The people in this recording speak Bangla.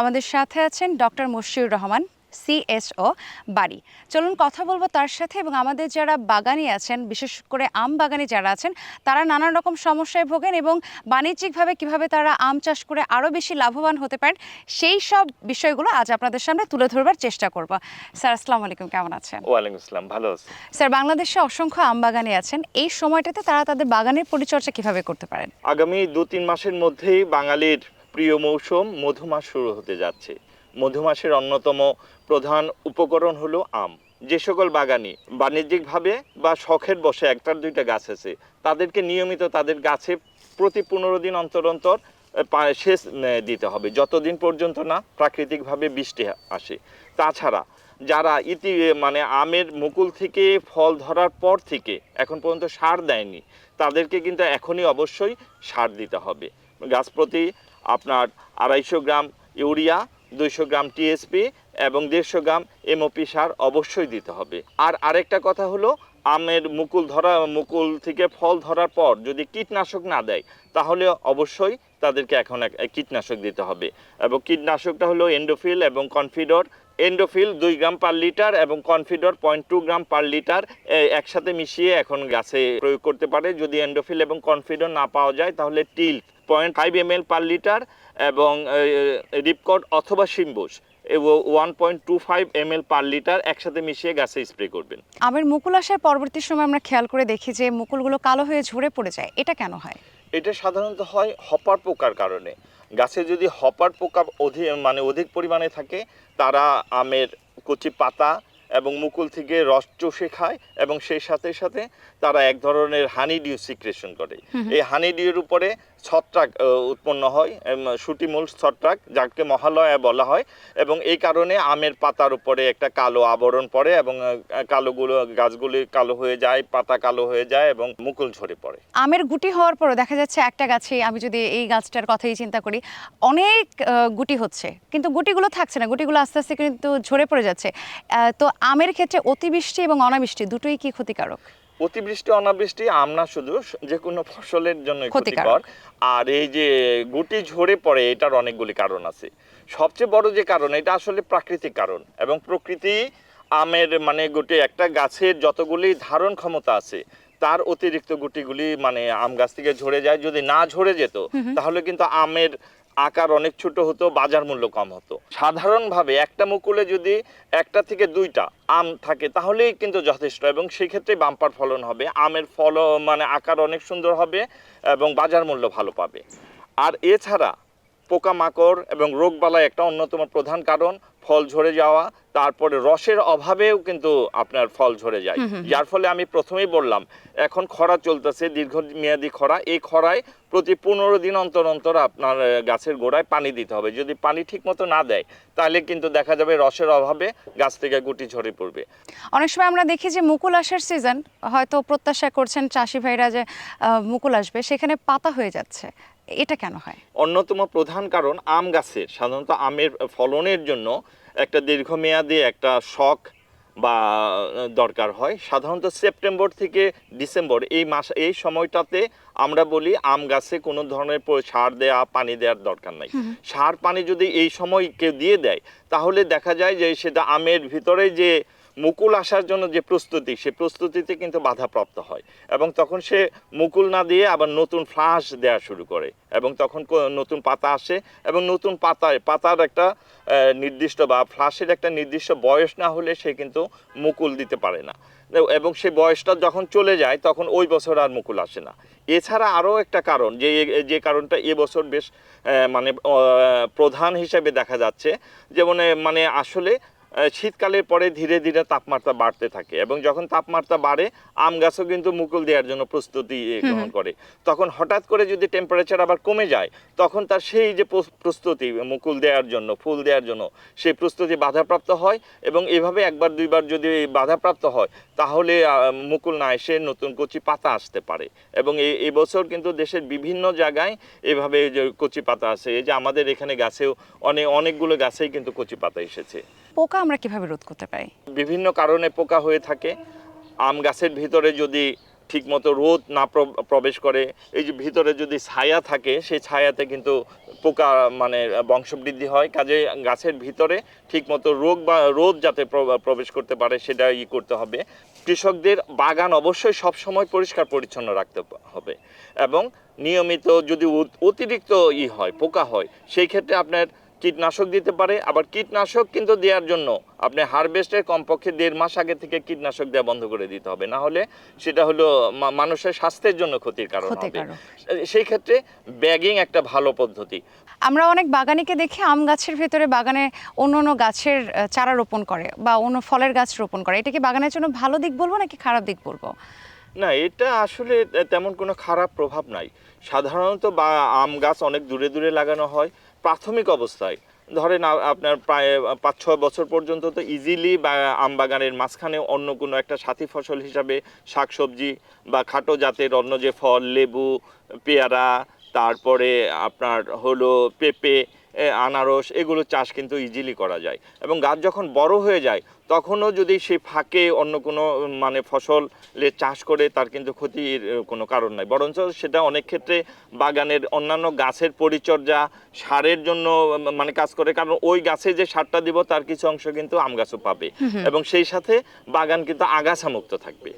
আমাদের সাথে আছেন ডক্টর মশিউর রহমান সিএসও বাড়ি। চলুন কথা বলব তার সাথে এবং আমাদের যারা বাগানি আছেন বিশেষ করে আম বাগানি যারা আছেন তারা নানান রকম সমস্যায় ভোগেন এবং বাণিজ্যিকভাবে কীভাবে তারা আম চাষ করে আরও বেশি লাভবান হতে পারেন সেই সব বিষয়গুলো আজ আপনাদের সামনে তুলে ধরবার চেষ্টা করব। স্যার আসসালামু আলাইকুম কেমন আছেন? ওয়ালাইকুম আসসালাম ভালো আছি। স্যার বাংলাদেশে অসংখ্য আম বাগানি আছেন এই সময়টাতে তারা তাদের বাগানের পরিচর্যা কীভাবে করতে পারেন? আগামী দু তিন মাসের মধ্যেই বাঙালির প্রিয় মৌসুম মধুমাস শুরু হতে যাচ্ছে। মধুমাসের অন্যতম প্রধান উপকরণ হলো আম। যে সকল বাগানি বাণিজ্যিকভাবে বা শখের বসে একটার দুইটা গাছ আছে, তাদেরকে নিয়মিত তাদের গাছে প্রতি পনেরো দিন অন্তর অন্তর সেচ দিতে হবে। যতদিন পর্যন্ত না প্রাকৃতিকভাবে বৃষ্টি আসে। তাছাড়া যারা ইতি মানে আমের মুকুল থেকে ফল ধরার পর থেকে এখন পর্যন্ত সার দেয়নি, তাদেরকে কিন্তু এখনই অবশ্যই সার দিতে হবে। গাছ প্রতি আপনার আড়াইশো গ্রাম ইউরিয়া, দুইশো গ্রাম টিএসপি এবং দেড়শো গ্রাম এমওপি সার অবশ্যই দিতে হবে। আর আরেকটা কথা হলো, আমের মুকুল ধরা, মুকুল থেকে ফল ধরার পর যদি কীটনাশক না দেয়, তাহলে অবশ্যই তাদেরকে এখন এক- কীটনাশক দিতে হবে। এবং কীটনাশকটা হলো এন্ডোফিল এবং কনফিডর এন্ডোফিল দুই গ্রাম পার লিটার এবং Confidor point two gram per litre একসাথে মিশিয়ে এখন গাছে প্রয়োগ করতে পারে। যদি এন্ডোফিল এবং কনফিডর না পাওয়া যায় তাহলে Tilt point five M per litre এবং রিপকট অথবা Cymbush one point two five M per litre একসাথে মিশিয়ে গাছে স্প্রে করবেন। আমের মুকুল আসার পরবর্তী সময় আমরা খেয়াল করে দেখি যে মুকুলগুলো কালো হয়ে ঝরে পড়ে যায়। এটা কেন হয়? এটা সাধারণত হয় হপার পোকার কারণে। গাছে যদি হপার পোকা অধিক মানে অধিক পরিমাণে থাকে তারা আমের কচি পাতা এবং মুকুল থেকে রস চষে খায় এবং সেই সাথে সাথে তারা এক ধরনের হানি ডিউ সিক্রেশন করে। এই হানি ডিউর উপরে ছত্রাক উৎপন্ন হয় সুটিমূল ছত্রাক যাকে মহালয়া বলা হয়। এবং এই কারণে আমের পাতার উপরে একটা কালো আবরণ পড়ে এবং কালোগুলো, গাছগুলি কালো হয়ে যায়, পাতা কালো হয়ে যায় এবং মুকুল ঝরে পড়ে। আমের গুটি হওয়ার পরও দেখা যাচ্ছে একটা গাছে, আমি যদি এই গাছটার কথাই চিন্তা করি, অনেক গুটি হচ্ছে। কিন্তু গুটিগুলো থাকছে না, গুটিগুলো আস্তে আস্তে কিন্তু ঝরে পড়ে যাচ্ছে। তো আমের ক্ষেত্রে অতিবৃষ্টি এবং অনাবৃষ্টি দুটোই কি ক্ষতিকারক? অতিবৃষ্টি অনাবৃষ্টি আমরা শুধু যে কোনো ফসলের জন্য ক্ষতিকর। আর এই যে গুটি ঝরে পড়ে এটার অনেকগুলি কারণ আছে। সবচেয়ে বড় যে কারণ এটা আসলে প্রাকৃতিক কারণ। এবং প্রকৃতি আমের মানে গুটি একটা গাছের যতগুলি ধারণ ক্ষমতা আছে তার অতিরিক্ত গুটিগুলি মানে আম গাছ থেকে ঝরে যায়। যদি না ঝরে যেত তাহলে কিন্তু আমের আকার অনেক ছোট হতো, বাজার মূল্য কম হতো। সাধারণভাবে একটা মুকুলে যদি একটা থেকে দুইটা আম থাকে, তাহলেই কিন্তু যথেষ্ট এবং সেক্ষেত্রে বাম্পার ফলন হবে, আমের ফল মানে আকার অনেক সুন্দর হবে এবং বাজার মূল্য ভালো পাবে। আর এছাড়া পোকামাকড় এবং রোগবালাই একটা অন্যতম প্রধান কারণ ফল ঝরে যাওয়া তারপরে রসের অভাবেও কিন্তু আপনার ফল ঝরে যায়। যার ফলে আমি প্রথমেই বললাম এখন খরা চলতেছে দীর্ঘমেয়াদী খরা এই খরায় প্রতি পনেরো দিন অন্তর অন্তর আপনার গাছের গোড়ায় পানি দিতে হবে। যদি পানি ঠিক মতো না দেয় তাহলে কিন্তু দেখা যাবে রসের অভাবে গাছ থেকে গুটি ঝরে পড়বে। অনেক সময় আমরা দেখি যে মুকুল আসার সিজন হয়তো প্রত্যাশা করছেন চাষি ভাইরা যে মুকুল আসবে সেখানে পাতা হয়ে যাচ্ছে। এটা কেন হয়? অন্যতম প্রধান কারণ আম গাছের সাধারণত আমের ফলনের জন্য একটা দীর্ঘমেয়াদী একটা শখ বা দরকার হয়। সাধারণত সেপ্টেম্বর থেকে ডিসেম্বর এই মাস এই সময়টাতে আমরা বলি আম গাছে কোনো ধরনের সার দেয়া পানি দেওয়ার দরকার নাই। সার পানি যদি এই সময় কেউ দিয়ে দেয় তাহলে দেখা যায় যে সেটা আমের ভিতরে যে মুকুল আসার জন্য যে প্রস্তুতি, সে প্রস্তুতিতে কিন্তু বাধাপ্রাপ্ত হয়। এবং তখন সে মুকুল না দিয়ে আবার নতুন ফ্লাশ দেওয়া শুরু করে। এবং তখন নতুন পাতা আসে এবং নতুন পাতায়, পাতার একটা নির্দিষ্ট বা ফ্লাশের একটা নির্দিষ্ট বয়স না হলে সে কিন্তু মুকুল দিতে পারে না। এবং সেই বয়সটা যখন চলে যায়, তখন ওই বছর আর মুকুল আসে না। এছাড়া আরও একটা কারণ, যে যে কারণটা এবছর বেশ মানে প্রধান হিসেবে দেখা যাচ্ছে। যেমন মানে আসলে শীতকালের পরে ধীরে ধীরে তাপমাত্রা বাড়তে থাকে এবং যখন তাপমাত্রা বাড়ে আম গাছও কিন্তু মুকুল দেওয়ার জন্য প্রস্তুতি গ্রহণ করে। তখন হঠাৎ করে যদি টেম্পারেচার আবার কমে যায় তখন তার সেই যে প্রস্তুতি মুকুল দেওয়ার জন্য ফুল দেওয়ার জন্য সেই প্রস্তুতি বাধাপ্রাপ্ত হয় এবং এভাবে একবার দুইবার যদি বাধাপ্রাপ্ত হয় তাহলে মুকুল না এসে নতুন কচি পাতা আসতে পারে এবং এই এবছর কিন্তু দেশের বিভিন্ন জায়গায় এভাবে যে কচি পাতা আছে এই যে আমাদের এখানে গাছেও অনেক অনেকগুলো গাছেই কিন্তু কচি পাতা এসেছে। পোকা আমরা কীভাবে রোধ করতে পারি? বিভিন্ন কারণে পোকা হয়ে থাকে। আম গাছের ভিতরে যদি ঠিকমতো রোদ না প্রবেশ করে, এই যে ভিতরে যদি ছায়া থাকে, সেই ছায়াতে কিন্তু পোকা মানে বংশবৃদ্ধি হয়। কাজে গাছের ভিতরে ঠিকমতো রোগ বা, রোদ যাতে প্রবেশ করতে পারে, সেটা ই করতে হবে। কৃষকদের বাগান অবশ্যই সব সময় পরিষ্কার পরিচ্ছন্ন রাখতে হবে। এবং নিয়মিত যদি অতিরিক্ত ই হয়, পোকা হয়, সেই ক্ষেত্রে আপনার কীটনাশক দিতে পারে আবার কীটনাশক কিন্তু দেওয়ার জন্য আপনি হারভেস্টের কমপক্ষে দেড় মাস আগে থেকে কীটনাশক দেওয়া বন্ধ করে দিতে হবে। না হলে সেটা হলো মানুষের স্বাস্থ্যের জন্য ক্ষতির কারণ হবে। সেই ক্ষেত্রে ব্যাগিং একটা ভালো পদ্ধতি। আমরা অনেক বাগানিকে দেখি আম গাছের ভেতরে বাগানে অন্য অন্য গাছের চারা রোপণ করে বা অন্য ফলের গাছ রোপণ করে। এটা কি বাগানের জন্য ভালো দিক বলব নাকি খারাপ দিক বলব? না এটা আসলে তেমন কোনো খারাপ প্রভাব নাই। সাধারণত বা আম গাছ অনেক দূরে দূরে লাগানো হয়। প্রাথমিক অবস্থায়। ধরেন আপনার প্রায় পাঁচ ছয় বছর পর্যন্ত তো ইজিলি বা আম বাগানের মাঝখানে অন্য কোনো একটা সাথী ফসল হিসাবে শাকসবজি বা খাটো জাতের অন্য যে ফল, লেবু, পেয়ারা, তারপরে আপনার হলো পেঁপে আনারস, এগুলো চাষ কিন্তু ইজিলি করা যায়। এবং গাছ যখন বড় হয়ে যায় তখনও যদি সে ফাঁকে অন্য কোনো মানে ফসলে চাষ করে তার কিন্তু ক্ষতির কোনো কারণ নাই। বরঞ্চ সেটা অনেক ক্ষেত্রে বাগানের অন্যান্য গাছের পরিচর্যা সারের জন্য মানে কাজ করে। কারণ ওই গাছে যে সারটা দিব তার কিছু অংশ কিন্তু আম গাছও পাবে। এবং সেই সাথে বাগান কিন্তু আগাছামুক্ত থাকবে।